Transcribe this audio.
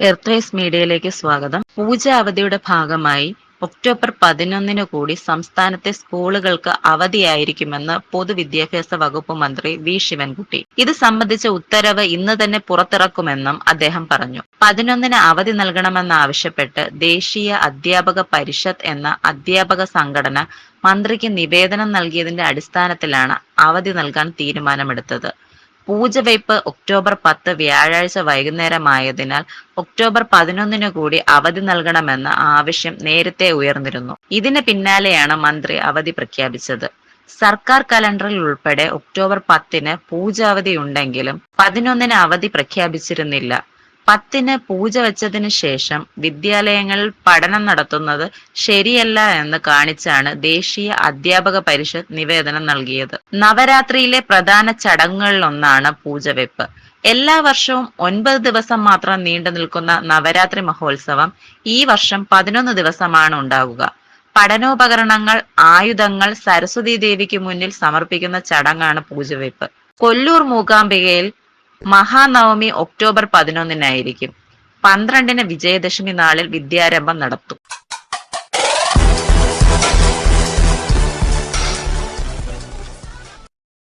എർത്രൈസ് മീഡിയയിലേക്ക് സ്വാഗതം. പൂജ അവധിയുടെ ഭാഗമായി ഒക്ടോബർ പതിനൊന്നിന് കൂടി സംസ്ഥാനത്തെ സ്കൂളുകൾക്ക് അവധിയായിരിക്കുമെന്ന് പൊതുവിദ്യാഭ്യാസ വകുപ്പ് മന്ത്രി വി. ശിവൻകുട്ടി. ഇത് സംബന്ധിച്ച ഉത്തരവ് ഇന്ന് തന്നെ പുറത്തിറക്കുമെന്നും അദ്ദേഹം പറഞ്ഞു. പതിനൊന്നിന് അവധി നൽകണമെന്നാവശ്യപ്പെട്ട് ദേശീയ അധ്യാപക പരിഷത്ത് എന്ന അധ്യാപക സംഘടന മന്ത്രിക്ക് നിവേദനം നൽകിയതിന്റെ അടിസ്ഥാനത്തിലാണ് അവധി നൽകാൻ തീരുമാനമെടുത്തത്. പൂജവയ്പ് ഒക്ടോബർ പത്ത് വ്യാഴാഴ്ച വൈകുന്നേരമായതിനാൽ ഒക്ടോബർ പതിനൊന്നിന് കൂടി അവധി നൽകണമെന്ന ആവശ്യം നേരത്തെ ഉയർന്നിരുന്നു. ഇതിന് പിന്നാലെയാണ് മന്ത്രി അവധി പ്രഖ്യാപിച്ചത്. സർക്കാർ കലണ്ടറിൽ ഉൾപ്പെടെ ഒക്ടോബർ പത്തിന് പൂജ അവധി ഉണ്ടെങ്കിലും പതിനൊന്നിന് അവധി പ്രഖ്യാപിച്ചിരുന്നില്ല. പത്തിന് പൂജ വെച്ചതിന് ശേഷം വിദ്യാലയങ്ങളിൽ പഠനം നടത്തുന്നത് ശരിയല്ല എന്ന് കാണിച്ചാണ് ദേശീയ അധ്യാപക പരിഷത്ത് നിവേദനം നൽകിയത്. നവരാത്രിയിലെ പ്രധാന ചടങ്ങുകളിലൊന്നാണ് പൂജവെപ്പ്. എല്ലാ വർഷവും ഒൻപത് ദിവസം മാത്രം നീണ്ടു നിൽക്കുന്ന നവരാത്രി മഹോത്സവം ഈ വർഷം പതിനൊന്ന് ദിവസമാണ് ഉണ്ടാവുക. പഠനോപകരണങ്ങൾ ആയുധങ്ങൾ സരസ്വതി ദേവിക്ക് മുന്നിൽ സമർപ്പിക്കുന്ന ചടങ്ങാണ് പൂജവെപ്പ്. കൊല്ലൂർ മൂകാംബികയിൽ മഹാനവമി ഒക്ടോബർ പതിനൊന്നിനായിരിക്കും. പന്ത്രണ്ടിന് വിജയദശമി നാളിൽ വിദ്യാരംഭം നടത്തും.